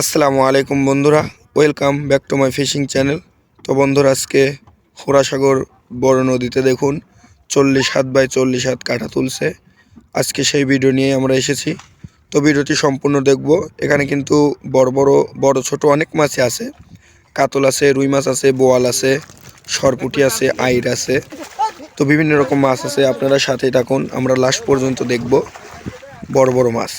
আসসালামু আলাইকুম বন্ধুরা, welcome back to my fishing channel. তো বন্ধুরা, আজকে হোরাসাগর বড় নদীতে দেখুন, চল্লিশ হাত বাই চল্লিশ হাত কাটা তুলছে। আজকে সেই ভিডিও নিয়ে আমরা এসেছি। তো ভিডিওটি সম্পূর্ণ দেখব। এখানে কিন্তু বড় বড় বড় ছোট অনেক মাছই আছে। কাতল আছে, রুই মাছ আছে, বোয়াল আছে, সরপুটি আছে আইর আছে। তো বিভিন্ন রকম মাছ আছে, আপনারা সাথেই থাকুন, আমরা লাস্ট পর্যন্ত দেখব বড় বড় মাছ।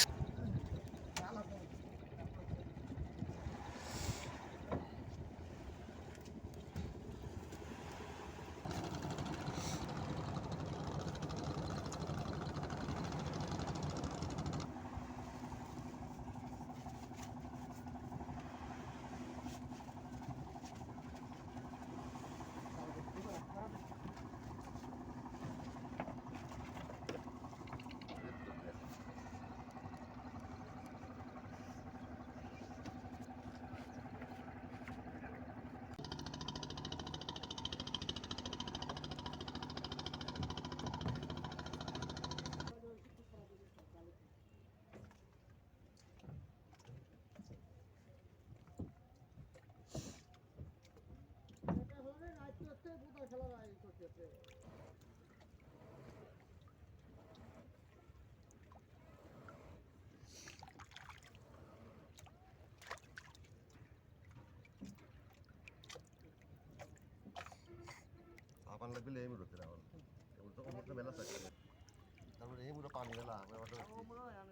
আপান লাগবে এই মুহূর্তে এখন এবার তো মুহূর্তে মেলা থাকে তারপরে এই মুহূর্তে পানি মেলা আমি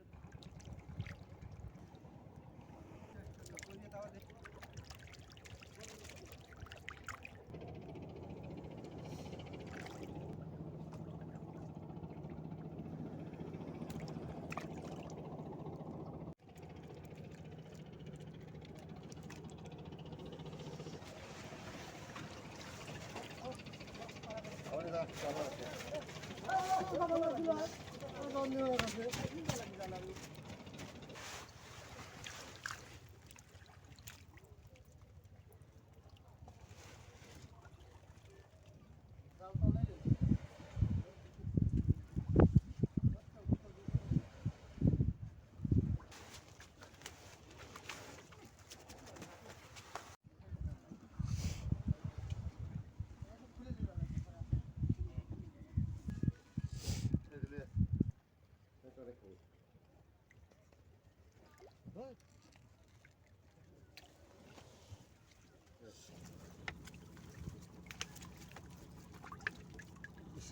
আবার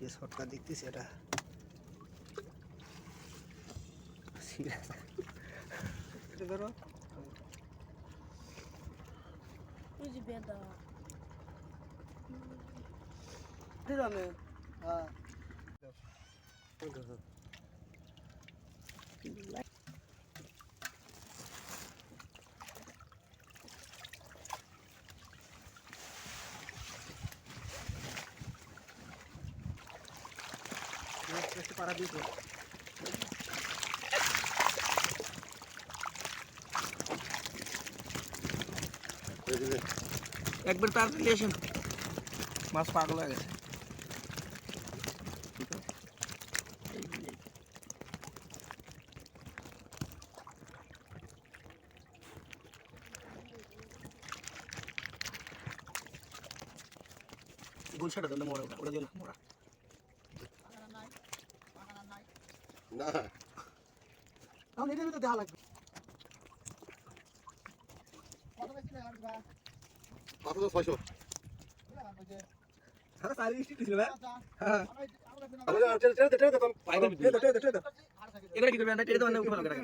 সে শটটা দেখতেছি এটা এটা ধরো। আমি যে হ্যাঁ। পাড়া দিয়েছে একবার তার রিলেশন মাছ পাগল হয়ে গেছে। গুলশাটা দিলে মোড়া ওটা। দিলে মোড়া। না। এখন এটার ভিতরে দেখা লাগবে। কত তো ছয়শো? হ্যাঁ সারি স্টিক ছিল হ্যাঁ। আমাদের টেনে টেনে টেনে দেখুন পাইবে টেনে টেনে টেনে এবারে কি করবে? টেনে তো মানে উঠে ভালো করে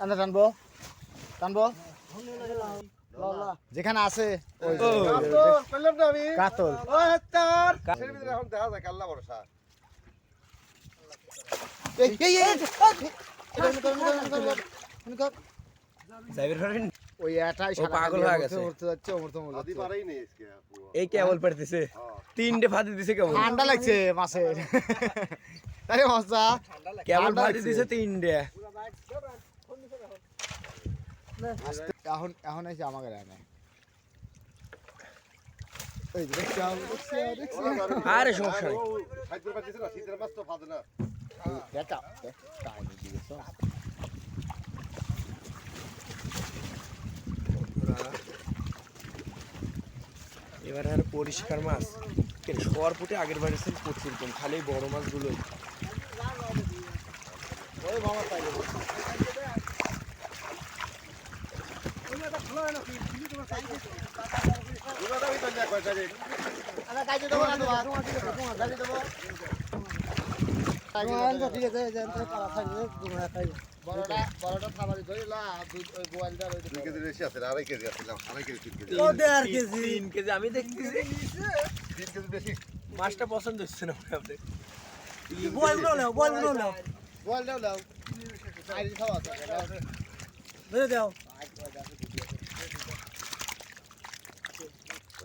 টানবো। টানবো। টানবো যেখানে আছে কাতল। এখন দেখা যায় কাল্লা ভরসা এই, এই, এই, ওই এটাই ও পাগল হয়ে গেছে। উঠতে যাচ্ছে অমৃত আদি পারাই নেই আজকে এই কেবল পড়তেছে হ্যাঁ তিনটে ফাঁদি দিছে কেবল ঠান্ডা লাগছে মাছের তাই মজা কেবল ফাঁদি দিছে তিনটে এখন এখন এসে আমাকে আরে সমস্যা নেই। এবার আর পরিষ্কার মাছ। শোয়ার পুটে আগের বার এসে প্রচুর কম খালি বড় মাছগুলোই মামা ঠিক কেজি বেশি আছে আড়াই কেজি আছে আড়াই কেজি তিন কেজি তিন কেজি আমি দেখতেছি তিন কেজি বেশি মাছটা পছন্দ হচ্ছে না আছে ঠিক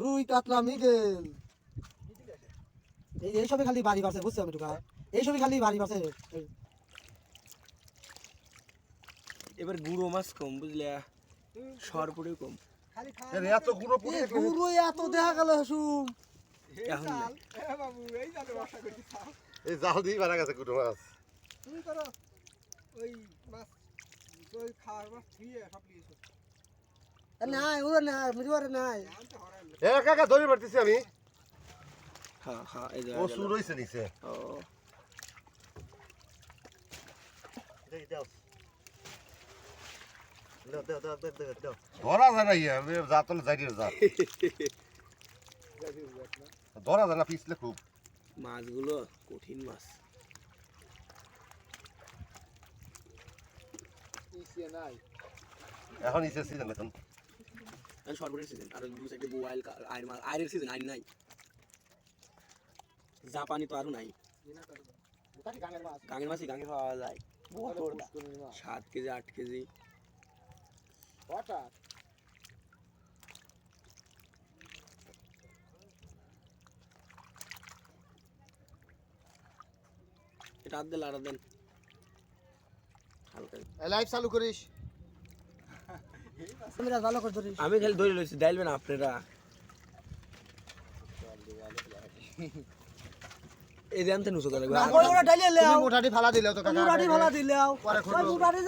রুই কাতলা মৃগেল। এই এইসবই খালি বাড়ি বাসে বুঝছ আমি ঢুকা? এইসবই খালি বাড়ি বাসে এবার গুঁড়ো মাছ কম বুঝলে? শোয়ার কম। এত গুঁড়ো পুড়ে পুরো এত দেখা গেল সুম এখন এই জাল দিয়ে মারা গেছে গুঁড়ো মাছ। নাই ওরা নাই মুজুয়ারে নাই। এ কাকা ধরে মারতেছি আমি। হ্যাঁ হ্যাঁ এই যে ও সুর হইছে নিচে। ও। ধরা যায় না ইয়া ধরা যায় না পিছলে খুব। মাছগুলো কঠিন মাছ। নাই এখন নিচে সিজন এখন। আমি সরবরের সিজন আর দু সাইডে আয়ের মাছ আয়ের সিজন নাই। জাপানি তো আরও নাই। গাঙের পাওয়া যায়। সাত কেজি, আট কেজি। এটা আর দেন আর দেন। হালকা। লাইভ চালু করিস। আমি রাত ভালো করে ধরিস। আমি খালি ধরে লইছি ডাইলবেন আপনারা। এই দেন তো নুসো তাহলে ওটা ডাইলে লেও। মোটাটি ফালা দিলে তো কাকা ওটাটি ফালা দিলেও। পরে